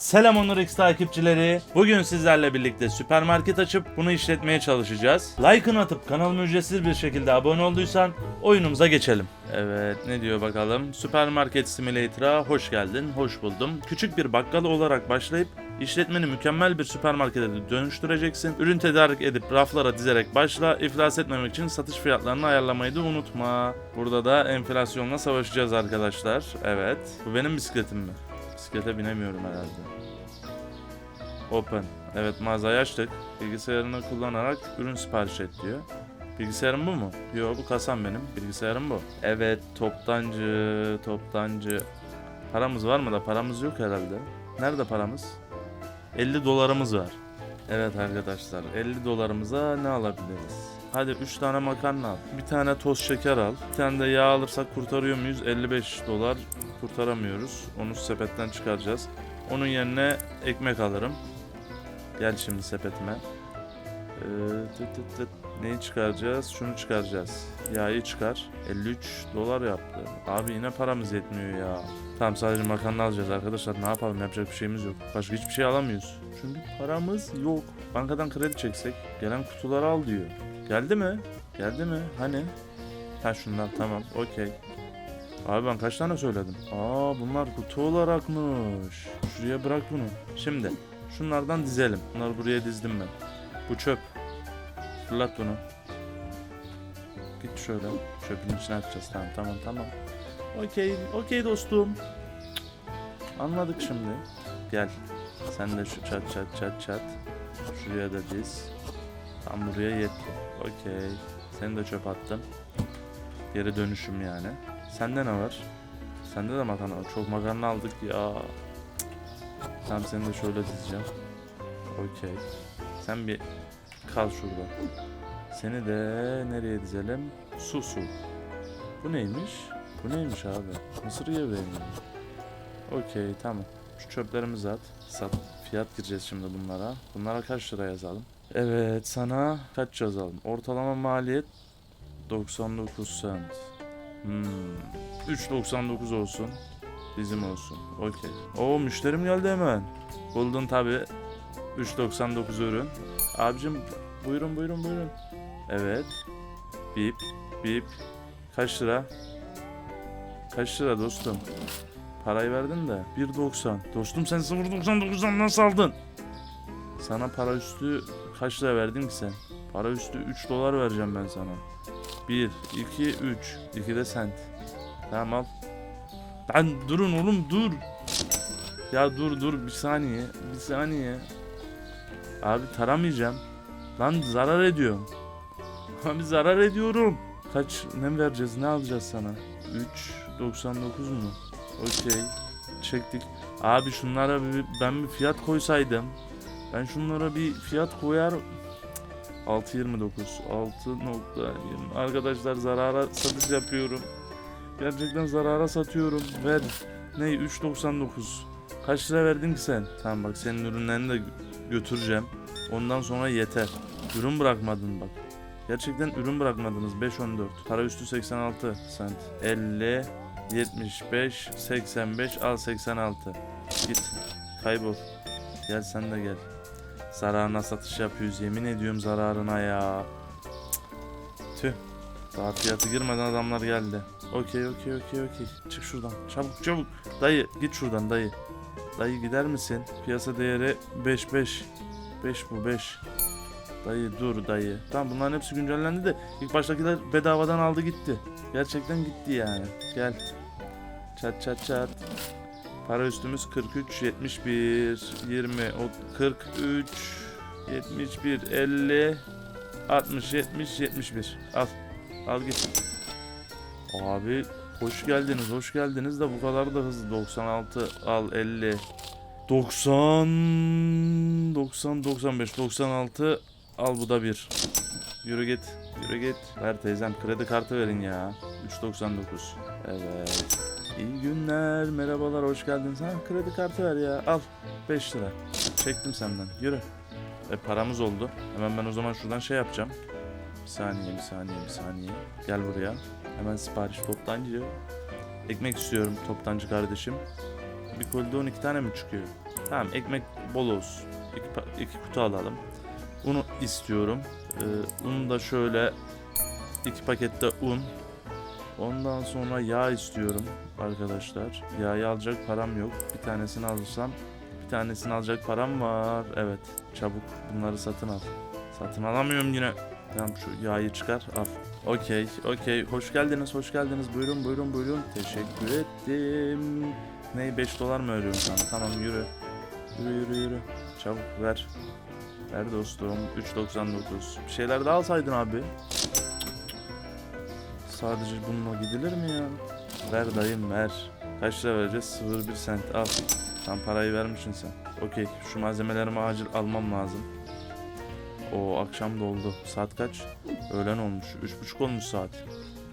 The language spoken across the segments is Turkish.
Selam Onur X takipçileri. Bugün sizlerle birlikte süpermarket açıp bunu işletmeye çalışacağız. Like'ını atıp kanalıma ücretsiz bir şekilde abone olduysan oyunumuza geçelim. Evet ne diyor bakalım. Süpermarket Simulator'a hoş geldin, hoş buldum. Küçük bir bakkal olarak başlayıp işletmeni mükemmel bir süpermarkete dönüştüreceksin. Ürün tedarik edip raflara dizerek başla. İflas etmemek için satış fiyatlarını ayarlamayı da unutma. Burada da enflasyonla savaşacağız arkadaşlar. Evet. Bu benim bisikletim mi? Bisiklete binemiyorum herhalde. Open. Evet mağazayı açtık. Bilgisayarını kullanarak ürün sipariş et diyor. Bilgisayarım bu mu? Yok bu kasam benim. Bilgisayarım bu. Evet toptancı, toptancı. Paramız var mı da paramız yok herhalde. Nerede paramız? 50 dolarımız var. Evet arkadaşlar 50 dolarımıza ne alabiliriz? Hadi 3 tane makarna al. Bir tane toz şeker al. Bir tane de yağ alırsak kurtarıyor muyuz? 55 dolar kurtaramıyoruz. Onu sepetten çıkaracağız. Onun yerine ekmek alırım. Gel şimdi sepetime. Ee, tıt tıt tıt. Neyi çıkaracağız? Şunu çıkaracağız. Yağı çıkar. 53 dolar yaptı. Abi yine paramız yetmiyor ya. Tamam sadece makarna alacağız arkadaşlar. Ne yapalım yapacak bir şeyimiz yok. Başka hiçbir şey alamıyoruz. Çünkü paramız yok. Bankadan kredi çeksek gelen kutuları al diyor. Geldi mi? Geldi mi? Hani? Ha şunlar tamam okey. Abi ben kaç tane söyledim? Aa bunlar kutu olarakmış. Şuraya bırak bunu. Şimdi şunlardan dizelim. Bunları buraya dizdim ben. Bu çöp. Fırlat bunu. Git şöyle. Çöpün içine atacağız. Tamam tamam tamam. Okey. Okey dostum. Anladık şimdi. Gel. Sen de şu çat çat çat çat. Şuraya da diz. Tam buraya yetti. Okey. Seni de çöp attım. Geri dönüşüm yani. Sende ne var? Sende de makarna var. Çok makarna aldık ya. Tamam seni de şöyle dizeceğim. Okey. Sen bir kal şurada. Seni de nereye dizelim? Su su. Bu neymiş? Bu neymiş abi? Mısır gevreği mi? Okey tamam. Şu çöplerimizi at. Sat. Fiyat gireceğiz şimdi bunlara. Bunlara kaç lira yazalım? Evet sana kaç yazalım? Ortalama maliyet 99 cent. Hmm. 3.99 olsun. Bizim olsun. Okey. Oo müşterim geldi hemen. Buldun tabi. 3.99 ürün. Abicim buyurun buyurun buyurun. Evet. Bip bip. Kaç lira? Kaç lira dostum? Parayı verdin de 1.90. Dostum sen 0.99'dan nasıl aldın? Sana para üstü kaç lira verdin ki sen? Para üstü 3 dolar vereceğim ben sana. 1, 2, 3. 2 de sent. Tamam al. Lan durun oğlum dur. Ya dur dur bir saniye. Bir saniye. Abi taramayacağım. Lan zarar ediyorum. Abi zarar ediyorum. Kaç ne vereceğiz ne alacağız sana? 3.99 mu? Okey. Çektik. Abi şunlara bir, ben bir fiyat koysaydım. Ben şunlara bir fiyat koyar 6.29 6.20 Arkadaşlar zarara satış yapıyorum. Gerçekten zarara satıyorum. Ver. Ne 3.99 Kaç lira verdin ki sen? Tamam bak senin ürünlerini de götüreceğim. Ondan sonra yeter. Ürün bırakmadın bak. Gerçekten ürün bırakmadınız. 5.14 Para üstü 86 cent. 50 75 85 al 86 Git. Kaybol. Gel sen de gel. Zararına satış yapıyoruz. Yemin ediyorum zararına ya. Cık. Tüh. Daha fiyatı girmeden adamlar geldi. Okey okey okey okey. Çık şuradan. Çabuk çabuk. Dayı git şuradan dayı. Dayı gider misin? Piyasa değeri 5 5. 5 bu 5. Dayı dur dayı. Tamam bunların hepsi güncellendi de ilk baştakiler bedavadan aldı gitti. Gerçekten gitti yani. Gel. Çat çat çat. Para üstümüz 43, 71, 20, o 43, 71, 50, 60, 70, 71. Al. Al git. Abi hoş geldiniz, hoş geldiniz de bu kadar da hızlı. 96, al 50. 90, 90, 95, 96. Al bu da bir. Yürü git, yürü git. Ver teyzem kredi kartı verin ya. 3.99. Evet. İyi günler, merhabalar, hoş geldin. Sana kredi kartı ver ya. Al 5 lira. Çektim senden. Yürü. E paramız oldu. Hemen ben o zaman şuradan şey yapacağım. Bir saniye, bir saniye, bir saniye. Gel buraya. Hemen sipariş toptancı. Ekmek istiyorum toptancı kardeşim. Bir kolide 12 tane mi çıkıyor? Tamam ekmek bol olsun. İki, iki kutu alalım. Unu istiyorum. Ee, unu da şöyle iki pakette un. Ondan sonra yağ istiyorum arkadaşlar. Yağı alacak param yok. Bir tanesini alırsam bir tanesini alacak param var. Evet çabuk bunları satın al. Satın alamıyorum yine. Tamam şu yağı çıkar al. Okey okey hoş geldiniz hoş geldiniz buyurun buyurun buyurun. Teşekkür ettim. Ne 5 dolar mı ödüyorsun sana? Tamam yürü. Yürü yürü yürü. Çabuk ver. Ver dostum. 3.99. Bir şeyler daha alsaydın abi. Sadece bununla gidilir mi ya? Ver dayım ver. Kaç lira vereceğiz? 0.1 sent al. Tam parayı vermişsin sen. Okey şu malzemelerimi acil almam lazım. O akşam doldu. Saat kaç? Öğlen olmuş. 3.30 olmuş saat.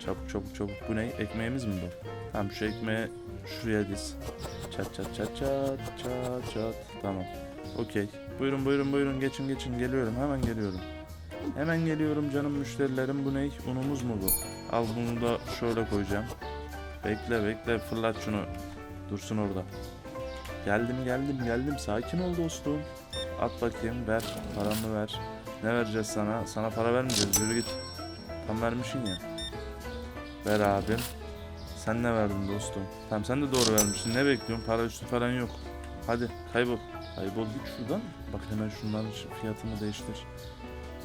Çabuk çabuk çabuk. Bu ne? Ekmeğimiz mi bu? Tamam şu ekmeği şuraya diz. Çat çat çat çat çat çat. Tamam. Okey. Buyurun buyurun buyurun geçin geçin geliyorum hemen geliyorum. Hemen geliyorum canım müşterilerim bu ne? Unumuz mu bu? Al bunu da şöyle koyacağım. Bekle bekle fırlat şunu. Dursun orada. Geldim geldim geldim sakin ol dostum. At bakayım ver paramı ver. Ne vereceğiz sana? Sana para vermeyeceğiz yürü git. Tam vermişsin ya. Ver abim. Sen ne verdin dostum? Tamam sen de doğru vermişsin. Ne bekliyorsun? Para üstü falan yok. Hadi kaybol. Kaybol git şuradan. Bak hemen şunların şu fiyatını değiştir.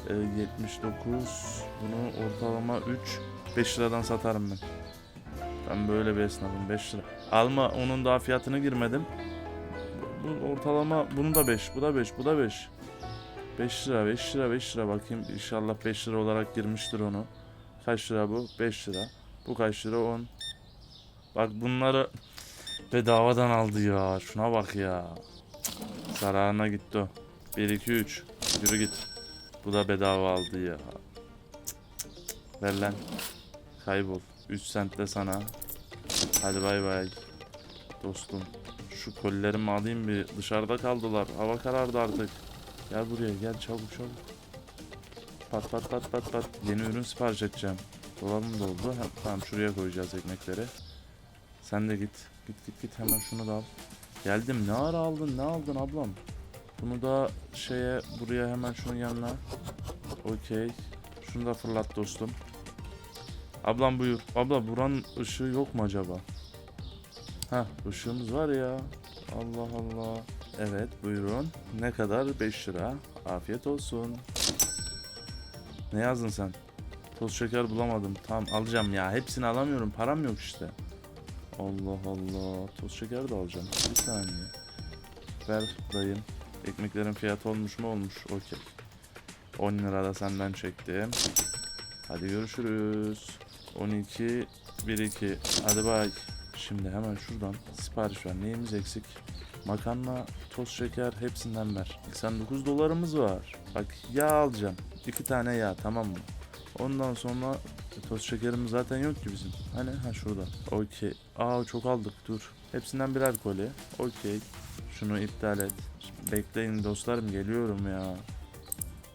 Ee, 79. Bunu ortalama 3. 5 liradan satarım ben. Ben böyle bir esnafım 5 lira. Alma onun daha fiyatını girmedim. Bu, bu ortalama bunu da 5. Bu da 5. Bu da 5. 5 lira 5 lira 5 lira bakayım inşallah 5 lira olarak girmiştir onu. Kaç lira bu? 5 lira. Bu kaç lira? 10. Bak bunları bedavadan aldı ya. Şuna bak ya. Zararına gitti o. 1 2 3. Yürü git. Bu da bedava aldı ya. Ver lan. Kaybol. 3 sent de sana. Hadi bay bay. Dostum. Şu kolilerimi alayım bir. Dışarıda kaldılar. Hava karardı artık. Gel buraya gel çabuk çabuk. Pat pat pat pat pat. Yeni ürün sipariş edeceğim. Dolabım doldu. Ha, tamam şuraya koyacağız ekmekleri. Sen de git. Git git git hemen şunu da al. Geldim. Ne ara aldın? Ne aldın ablam? Bunu da şeye buraya hemen şunun yanına. Okey. Şunu da fırlat dostum. Ablam buyur. Abla buranın ışığı yok mu acaba? Ha ışığımız var ya. Allah Allah. Evet buyurun. Ne kadar? 5 lira. Afiyet olsun. Ne yazdın sen? Toz şeker bulamadım. Tamam alacağım ya. Hepsini alamıyorum. Param yok işte. Allah Allah. Toz şeker de alacağım. Bir saniye. Ver dayım. Ekmeklerin fiyatı olmuş mu olmuş. Okey. 10 lira da senden çektim. Hadi görüşürüz. 12 1 2 Hadi bay. Şimdi hemen şuradan sipariş ver. Neyimiz eksik? Makarna, toz şeker hepsinden ver. 89 dolarımız var. Bak yağ alacağım. İki tane yağ tamam mı? Ondan sonra toz şekerimiz zaten yok ki bizim. Hani ha şurada. Okey. Aa çok aldık dur. Hepsinden birer koli. Okey. Şunu iptal et. Bekleyin dostlarım geliyorum ya.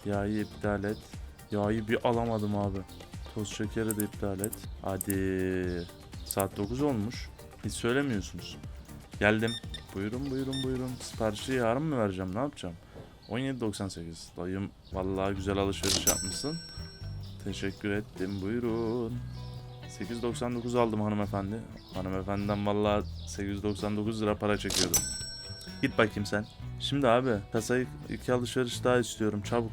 Yağı iptal et. Yağı bir alamadım abi. Toz şekeri de iptal et. Hadi. Saat 9 olmuş. Hiç söylemiyorsunuz. Geldim. Buyurun buyurun buyurun. Siparişi yarın mı vereceğim ne yapacağım? 17.98. Dayım vallahi güzel alışveriş yapmışsın. Teşekkür ettim buyurun. 8.99 aldım hanımefendi. Hanımefendiden vallahi 899 lira para çekiyordum. Git bakayım sen. Şimdi abi kasayı iki alışveriş daha istiyorum çabuk.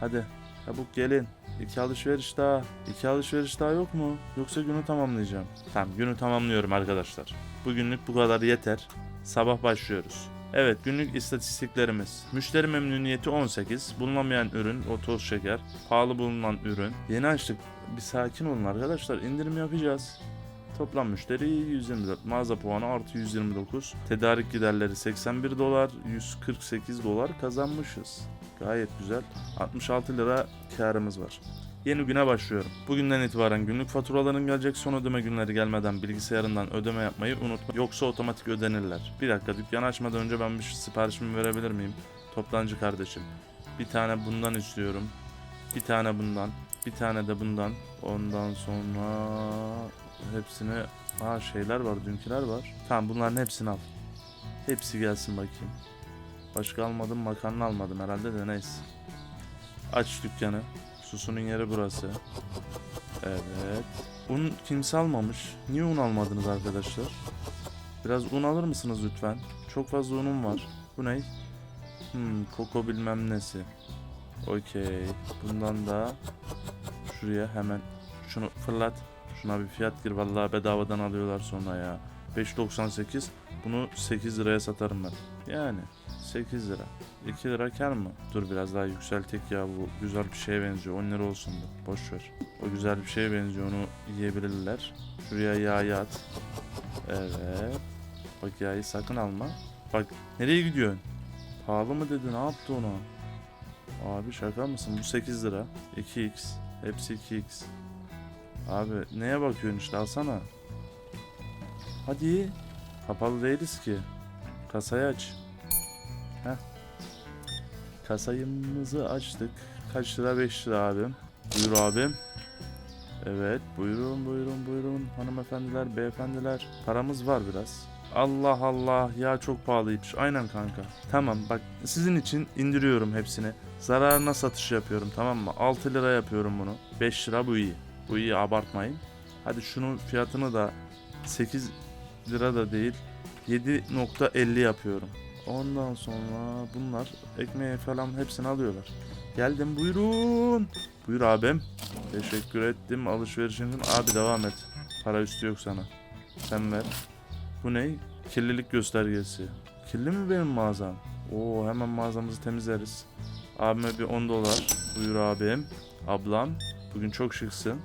Hadi çabuk gelin. İki alışveriş daha. İki alışveriş daha yok mu? Yoksa günü tamamlayacağım. Tamam günü tamamlıyorum arkadaşlar. Bugünlük bu kadar yeter. Sabah başlıyoruz. Evet günlük istatistiklerimiz. Müşteri memnuniyeti 18. Bulunamayan ürün o toz şeker. Pahalı bulunan ürün. Yeni açtık. Bir sakin olun arkadaşlar. İndirim yapacağız. Toplam müşteri 124. Mağaza puanı artı 129. Tedarik giderleri 81 dolar. 148 dolar kazanmışız. Gayet güzel. 66 lira karımız var. Yeni güne başlıyorum. Bugünden itibaren günlük faturaların gelecek son ödeme günleri gelmeden bilgisayarından ödeme yapmayı unutma. Yoksa otomatik ödenirler. Bir dakika dükkanı açmadan önce ben bir siparişimi verebilir miyim? Toplancı kardeşim. Bir tane bundan istiyorum. Bir tane bundan. Bir tane de bundan. Ondan sonra hepsini... Aa şeyler var, dünküler var. Tamam bunların hepsini al. Hepsi gelsin bakayım. Başka almadım makarna almadım herhalde de neyse. Aç dükkanı. Susunun yeri burası. Evet. Un kimse almamış. Niye un almadınız arkadaşlar? Biraz un alır mısınız lütfen? Çok fazla unum var. Bu ne? Hmm, koko bilmem nesi. Okey. Bundan da şuraya hemen şunu fırlat. Şuna bir fiyat gir. Vallahi bedavadan alıyorlar sonra ya. 5.98. Bunu 8 liraya satarım ben. Yani 8 lira. 2 lira kar mı? Dur biraz daha yükseltek ya bu güzel bir şeye benziyor. 10 lira olsun da. Boş ver. O güzel bir şeye benziyor. Onu yiyebilirler. Şuraya yağı at. Evet. Bak yağı sakın alma. Bak nereye gidiyorsun? Pahalı mı dedi? Ne yaptı ona? Abi şaka mısın? Bu 8 lira. 2x. Hepsi 2x. Abi neye bakıyorsun işte alsana. Hadi. Kapalı değiliz ki. Kasayı aç. Heh. Kasayımızı açtık. Kaç lira? 5 lira abim. Buyur abim. Evet buyurun buyurun buyurun hanımefendiler beyefendiler. Paramız var biraz. Allah Allah ya çok pahalıymış. Aynen kanka. Tamam bak sizin için indiriyorum hepsini. Zararına satış yapıyorum tamam mı? 6 lira yapıyorum bunu. 5 lira bu iyi. Bu iyi abartmayın. Hadi şunun fiyatını da 8 lira da değil 7.50 yapıyorum. Ondan sonra bunlar ekmeği falan hepsini alıyorlar. Geldim buyurun. Buyur abim. Teşekkür ettim alışverişin. Abi devam et. Para üstü yok sana. Sen ver. Bu ne? Kirlilik göstergesi. Kirli mi benim mağazam? Oo hemen mağazamızı temizleriz. Abime bir 10 dolar. Buyur abim. Ablam. Bugün çok şıksın.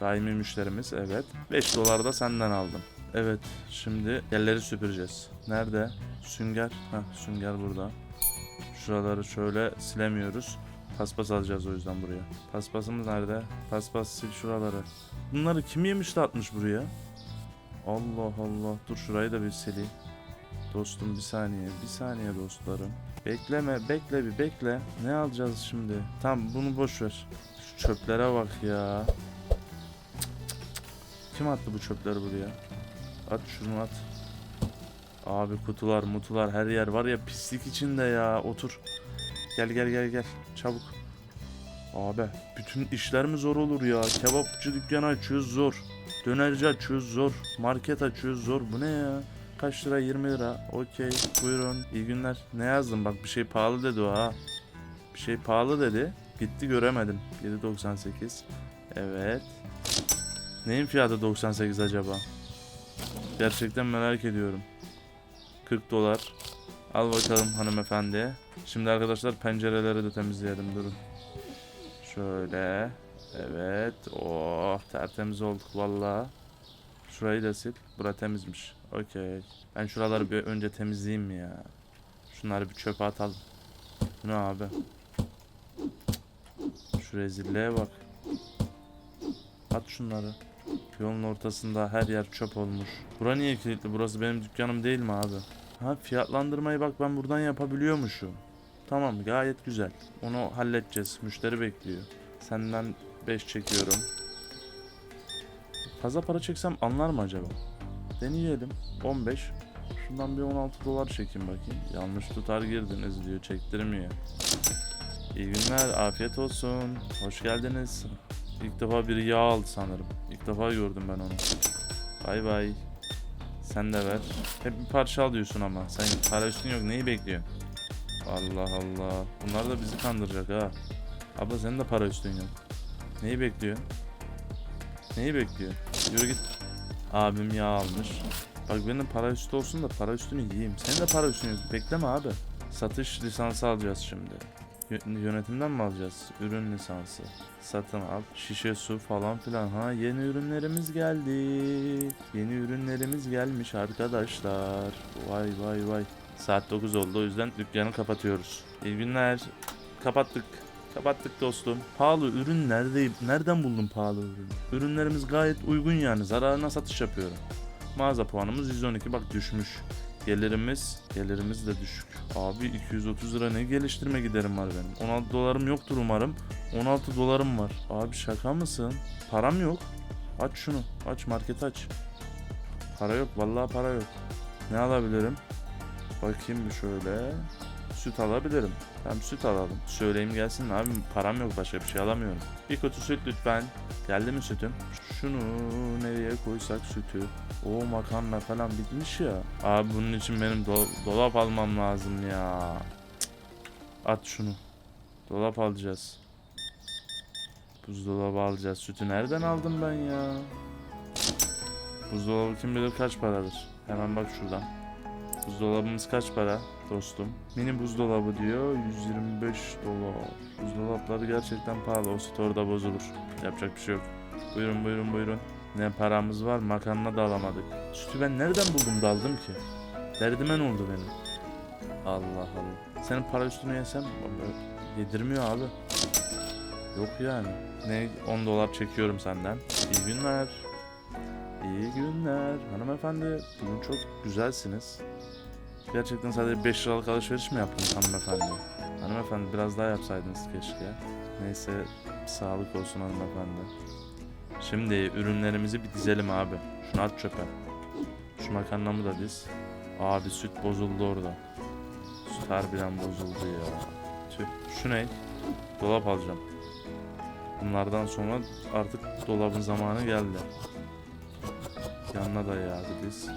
Daimi müşterimiz evet. 5 dolar da senden aldım. Evet şimdi yerleri süpüreceğiz. Nerede? Sünger. Heh sünger burada. Şuraları şöyle silemiyoruz. Paspas alacağız o yüzden buraya. Paspasımız nerede? Paspas sil şuraları. Bunları kim yemiş de atmış buraya? Allah Allah. Dur şurayı da bir sileyim. Dostum bir saniye. Bir saniye dostlarım. Bekleme. Bekle bir bekle. Ne alacağız şimdi? Tamam bunu boş ver. Şu çöplere bak ya. Kim attı bu çöpleri buraya? At şunu at. Abi kutular mutular her yer var ya pislik içinde ya. Otur. Gel gel gel gel. Çabuk. Abi bütün işler mi zor olur ya? Kebapçı dükkanı açıyoruz zor. Dönerci açıyoruz zor. Market açıyoruz zor. Bu ne ya? Kaç lira? 20 lira. Okey. Buyurun. İyi günler. Ne yazdım? Bak bir şey pahalı dedi o ha. Bir şey pahalı dedi. Gitti göremedim. 7.98. Evet. Neyin fiyatı 98 acaba? Gerçekten merak ediyorum. 40 dolar. Al bakalım hanımefendi. Şimdi arkadaşlar pencereleri de temizleyelim durun. Şöyle. Evet. Oh tertemiz olduk valla. Şurayı da sil. Bura temizmiş. Okey. Ben şuraları bir önce temizleyeyim mi ya? Şunları bir çöpe atalım. Bu ne abi? Şu rezilliğe bak. At şunları. Yolun ortasında her yer çöp olmuş. Bura niye kilitli? Burası benim dükkanım değil mi abi? Ha fiyatlandırmayı bak ben buradan yapabiliyormuşum. Tamam gayet güzel. Onu halledeceğiz. Müşteri bekliyor. Senden 5 çekiyorum. Fazla para çeksem anlar mı acaba? Deneyelim. 15. Şundan bir 16 dolar çekeyim bakayım. Yanlış tutar girdiniz diyor. Çektirmiyor. İyi günler. Afiyet olsun. Hoş geldiniz. İlk defa biri yağ aldı sanırım. İlk defa gördüm ben onu. Bay bay. Sen de ver. Hep bir parça alıyorsun ama. Sen para üstün yok. Neyi bekliyorsun? Allah Allah. Bunlar da bizi kandıracak ha. Abla senin de para üstün yok. Neyi bekliyor? Neyi bekliyor? Yürü git. Abim yağ almış. Bak benim para üstü olsun da para üstünü yiyeyim. Senin de para üstün yok. Bekleme abi. Satış lisansı alacağız şimdi. Yö- Yönetimden mi alacağız? Ürün lisansı. Satın al. Şişe su falan filan. Ha yeni ürünlerimiz geldi. Yeni ürünlerimiz gelmiş arkadaşlar. Vay vay vay. Saat 9 oldu o yüzden dükkanı kapatıyoruz. İyi günler. Kapattık. Kapattık dostum. Pahalı ürün nerede? Nereden buldun pahalı ürün? Ürünlerimiz gayet uygun yani. Zararına satış yapıyorum. Mağaza puanımız 112 bak düşmüş. Gelirimiz, gelirimiz de düşük. Abi 230 lira ne geliştirme giderim var benim. 16 dolarım yoktur umarım. 16 dolarım var. Abi şaka mısın? Param yok. Aç şunu. Aç market aç. Para yok. Vallahi para yok. Ne alabilirim? Bakayım bir şöyle. Süt alabilirim. Tamam süt alalım. Söyleyeyim gelsin abi param yok başka bir şey alamıyorum. Bir kutu süt lütfen. Geldi mi sütüm? Şunu nereye koysak sütü? O makarna falan bitmiş ya. Abi bunun için benim do- dolap almam lazım ya. Cık. At şunu. Dolap alacağız. Buzdolabı alacağız. Sütü nereden aldım ben ya? Buzdolabı kim bilir kaç paradır. Hemen bak şuradan. Buzdolabımız kaç para dostum? Mini buzdolabı diyor 125 dolar. Buzdolapları gerçekten pahalı. O orada bozulur. Yapacak bir şey yok. Buyurun buyurun buyurun. Ne paramız var makarna da alamadık. Sütü ben nereden buldum da aldım ki? Derdime ne oldu benim? Allah Allah. Senin para üstüne yesem yedirmiyor abi. Yok yani. Ne 10 dolar çekiyorum senden. İyi günler. İyi günler. Hanımefendi bugün çok güzelsiniz. Gerçekten sadece 5 liralık alışveriş mi yaptınız hanımefendi? Hanımefendi biraz daha yapsaydınız keşke. Neyse sağlık olsun hanımefendi. Şimdi ürünlerimizi bir dizelim abi. Şunu at çöpe. Şu makarnamı da diz. Abi süt bozuldu orada. Süt harbiden bozuldu ya. Tüh. Şu ne? Dolap alacağım. Bunlardan sonra artık dolabın zamanı geldi. Yanına da ya biz.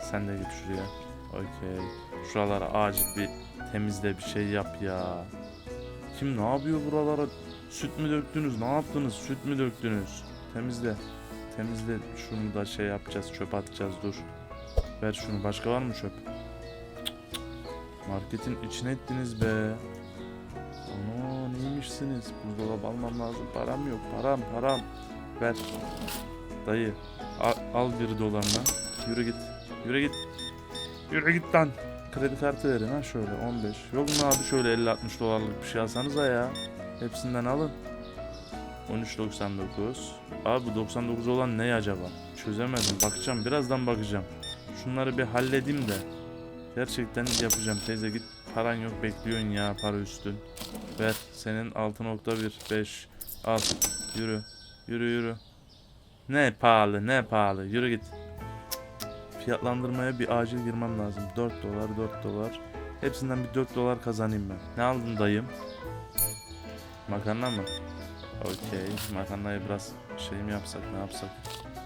Sen de git şuraya. Okey. Şuralara acil bir temizle bir şey yap ya. Kim ne yapıyor buralara? Süt mü döktünüz? Ne yaptınız? Süt mü döktünüz? Temizle. Temizle. Şunu da şey yapacağız. Çöp atacağız. Dur. Ver şunu. Başka var mı çöp? Marketin içine ettiniz be. Ana neymişsiniz? Buzdolabı almam lazım. Param yok. Param param. Ver. Dayı. Al, al bir dolarına. Yürü git. Yürü git. Yürü git lan. Kredi kartı verin ha şöyle 15. Yok mu abi şöyle 50-60 dolarlık bir şey alsanıza ya. Hepsinden alın. 13.99. Abi bu 99 olan ne acaba? Çözemedim. Bakacağım. Birazdan bakacağım. Şunları bir halledeyim de. Gerçekten yapacağım. Teyze git. Paran yok bekliyorsun ya para üstün. Ver. Senin 6.1 Al. Yürü. Yürü yürü. Ne pahalı ne pahalı. Yürü git. Fiyatlandırmaya bir acil girmem lazım. 4 dolar 4 dolar. Hepsinden bir 4 dolar kazanayım ben. Ne aldın dayım? Makarna mı? Okey. Makarnayı biraz şey mi yapsak ne yapsak?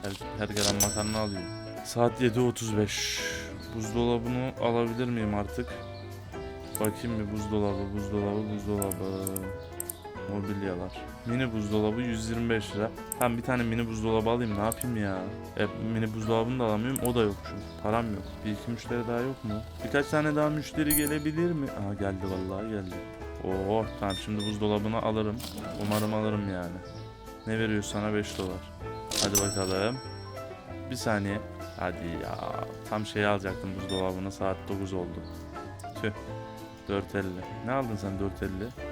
Her, her gelen makarna alıyor. Saat 7.35. Buzdolabını alabilir miyim artık? Bakayım bir buzdolabı, buzdolabı, buzdolabı. Mobilyalar. Mini buzdolabı 125 lira. Hem bir tane mini buzdolabı alayım ne yapayım ya? E, mini buzdolabını da alamıyorum o da yok çünkü. Param yok. Bir iki müşteri daha yok mu? Birkaç tane daha müşteri gelebilir mi? Aa geldi vallahi geldi. Oo tamam şimdi buzdolabını alırım. Umarım alırım yani. Ne veriyor sana 5 dolar. Hadi bakalım. Bir saniye. Hadi ya. Tam şey alacaktım buzdolabını saat 9 oldu. Tüh. 4.50. Ne aldın sen 4.50?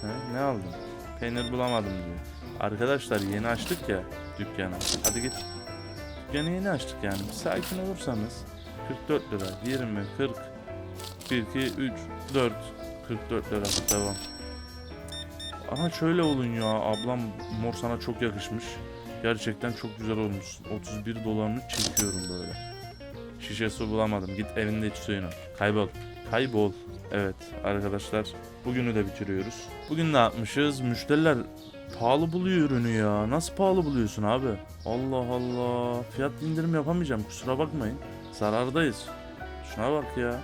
He, ne aldın? Peynir bulamadım diyor. Arkadaşlar yeni açtık ya dükkanı. Hadi git. Dükkanı yeni açtık yani. Sakin olursanız 44 lira, 20, 40, 1, 2, 3, 4, 44 lira devam. Ama şöyle olun ya ablam mor sana çok yakışmış. Gerçekten çok güzel olmuş. 31 dolarını çekiyorum böyle. Şişe su bulamadım. Git evinde iç suyunu. Kaybol. Kaybol. Evet arkadaşlar bugünü de bitiriyoruz. Bugün ne yapmışız? Müşteriler pahalı buluyor ürünü ya. Nasıl pahalı buluyorsun abi? Allah Allah. Fiyat indirim yapamayacağım kusura bakmayın. Zarardayız. Şuna bak ya.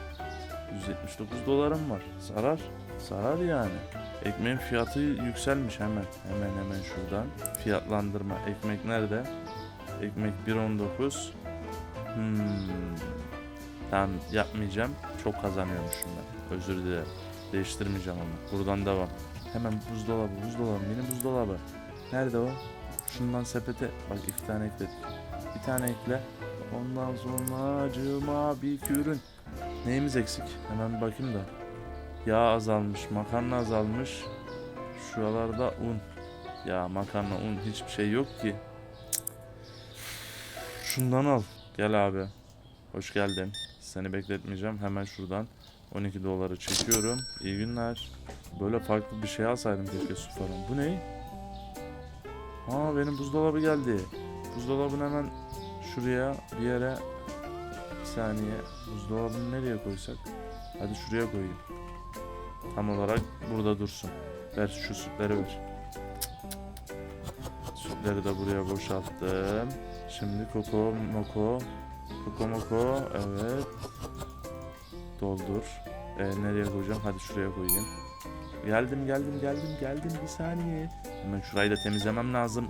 179 dolarım var. Zarar. Zarar yani. Ekmeğin fiyatı yükselmiş hemen. Hemen hemen şuradan. Fiyatlandırma. Ekmek nerede? Ekmek 1.19. Hmm. Tamam yapmayacağım. Çok kazanıyormuşum ben. Özür dilerim. Değiştirmeyeceğim onu. Buradan devam. Hemen buzdolabı, buzdolabı, mini buzdolabı. Nerede o? Şundan sepete. Bak iki tane ekledik. Bir tane ekle. Ondan sonra acıma bir ürün. Neyimiz eksik? Hemen bir bakayım da. Yağ azalmış, makarna azalmış. Şuralarda un. Ya makarna, un hiçbir şey yok ki. Şundan al. Gel abi. Hoş geldin. Seni bekletmeyeceğim. Hemen şuradan 12 doları çekiyorum. İyi günler. Böyle farklı bir şey alsaydım keşke su falan. Bu ne? Aa benim buzdolabı geldi. Buzdolabını hemen şuraya bir yere saniye. Buzdolabını nereye koysak? Hadi şuraya koyayım. Tam olarak burada dursun. Ver şu sütleri ver. Sütleri de buraya boşalttım. Şimdi koko moko. Koko moko. Evet. Doldur. Ee, nereye koyacağım? Hadi şuraya koyayım. Geldim geldim geldim geldim bir saniye. Hemen şurayı da temizlemem lazım.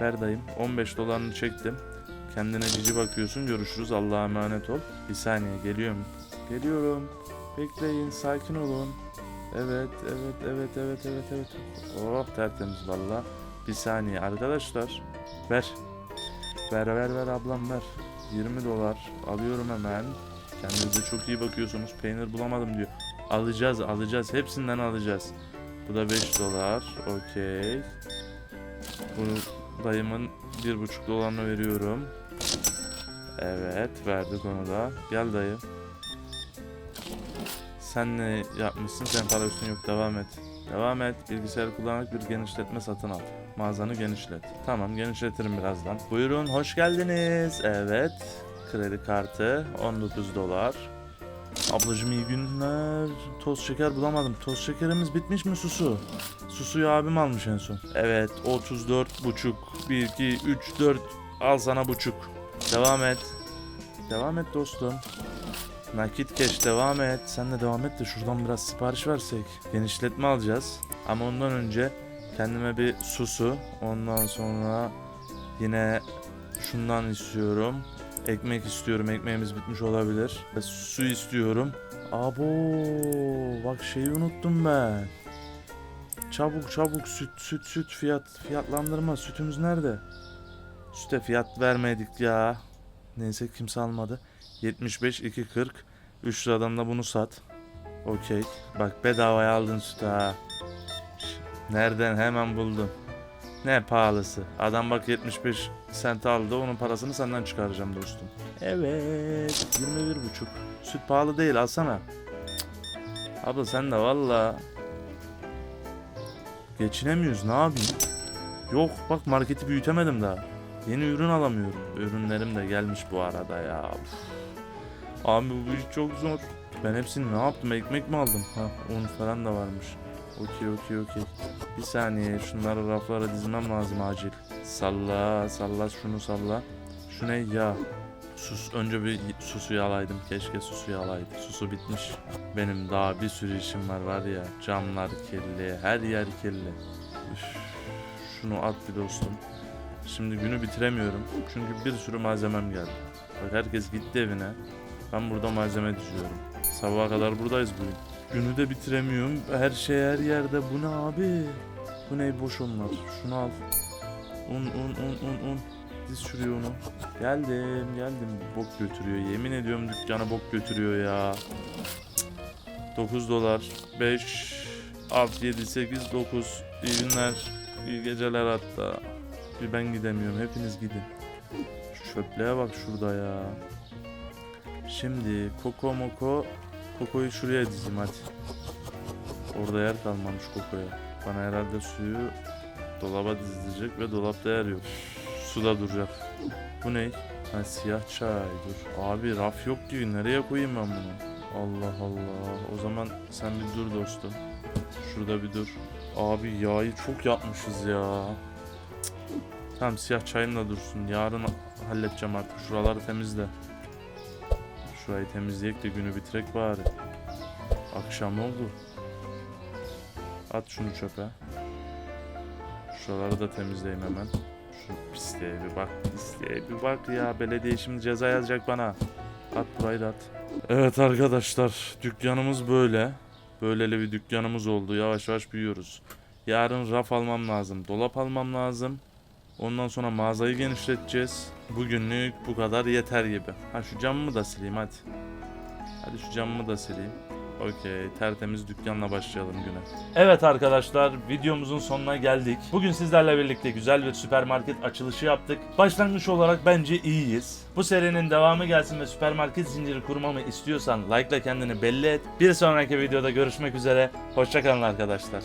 Ver dayım. 15 dolarını çektim. Kendine cici bakıyorsun. Görüşürüz. Allah'a emanet ol. Bir saniye geliyorum. Geliyorum. Bekleyin. Sakin olun. Evet, evet, evet, evet, evet, evet. Oh tertemiz valla. Bir saniye arkadaşlar. Ver. Ver, ver, ver ablam ver. 20 dolar. Alıyorum hemen. Kendinize çok iyi bakıyorsunuz. Peynir bulamadım diyor. Alacağız, alacağız. Hepsinden alacağız. Bu da 5 dolar. Okey. Bu dayımın 1,5 dolarını veriyorum. Evet, verdik onu da. Gel dayı. Sen ne yapmışsın? Sen para üstün yok. Devam et. Devam et. Bilgisayarı kullanarak bir genişletme satın al. Mağazanı genişlet. Tamam genişletirim birazdan. Buyurun hoş geldiniz. Evet. Kredi kartı 19 dolar. Ablacım iyi günler. Toz şeker bulamadım. Toz şekerimiz bitmiş mi Susu? Susuyu abim almış en son. Evet 34 buçuk. 1, 2, 3, 4. Al sana buçuk. Devam et. Devam et dostum. Nakit keş devam et. Sen de devam et de şuradan biraz sipariş versek. Genişletme alacağız. Ama ondan önce kendime bir susu. Ondan sonra yine şundan istiyorum. Ekmek istiyorum. Ekmeğimiz bitmiş olabilir. Su istiyorum. Abo bak şeyi unuttum ben. Çabuk çabuk süt süt süt fiyat fiyatlandırma sütümüz nerede? Süte fiyat vermedik ya. Neyse kimse almadı. 75 2.40 3 liradan da bunu sat. Okey. Bak bedavaya aldın sütü ha. Nereden hemen buldum. Ne pahalısı. Adam bak 75 sent aldı. Onun parasını senden çıkaracağım dostum. Evet. 21 buçuk. Süt pahalı değil alsana. Cık. Abla sen de valla. Geçinemiyoruz ne yapayım? Yok bak marketi büyütemedim daha. Yeni ürün alamıyorum. Ürünlerim de gelmiş bu arada ya. Uf. Abi bu iş çok zor. Ben hepsini ne yaptım? Ekmek mi aldım? Ha, un falan da varmış. Okey okey okey. Bir saniye şunları raflara dizmem lazım acil. Salla salla şunu salla. Şu ne ya? Sus önce bir susu yalaydım. Keşke susu yalaydım. Susu bitmiş. Benim daha bir sürü işim var var ya. Camlar kirli, her yer kirli. Üf, şunu at bir dostum. Şimdi günü bitiremiyorum. Çünkü bir sürü malzemem geldi. Bak herkes gitti evine. Ben burada malzeme diziyorum. Sabaha kadar buradayız bugün. Günü de bitiremiyorum. Her şey her yerde. Bu ne abi? Bu ne boş onlar. Şunu al. Un un un un un. Diz şuraya onu. Geldim geldim. Bok götürüyor. Yemin ediyorum dükkana bok götürüyor ya. Cık. 9 dolar. 5 6 7 8 9 İyi günler. İyi geceler hatta. Bir ben gidemiyorum. Hepiniz gidin. Şu çöplüğe bak şurada ya. Şimdi Koko Moko Koko'yu şuraya dizeyim hadi. Orada yer kalmamış Koko'ya. Bana herhalde suyu dolaba dizilecek ve dolapta yer yok. Su da duracak. Bu ne? Ha siyah çay dur. Abi raf yok ki nereye koyayım ben bunu? Allah Allah. O zaman sen bir dur dostum. Şurada bir dur. Abi yağı çok yapmışız ya. Cık. Tamam siyah çayın da dursun. Yarın halledeceğim artık. Şuraları temizle. Şurayı temizleyek de günü bitirek bari. Akşam oldu. At şunu çöpe. Şuraları da temizleyeyim hemen. Şu pisliğe bir bak. Pisliğe bir bak ya. Belediye şimdi ceza yazacak bana. At burayı da at. Evet arkadaşlar. Dükkanımız böyle. Böyleli bir dükkanımız oldu. Yavaş yavaş büyüyoruz. Yarın raf almam lazım. Dolap almam lazım. Ondan sonra mağazayı genişleteceğiz. Bugünlük bu kadar yeter gibi. Ha şu camımı da sileyim hadi. Hadi şu camımı da sileyim. Okey tertemiz dükkanla başlayalım güne. Evet arkadaşlar videomuzun sonuna geldik. Bugün sizlerle birlikte güzel bir süpermarket açılışı yaptık. Başlangıç olarak bence iyiyiz. Bu serinin devamı gelsin ve süpermarket zinciri kurmamı istiyorsan like ile kendini belli et. Bir sonraki videoda görüşmek üzere. Hoşçakalın arkadaşlar.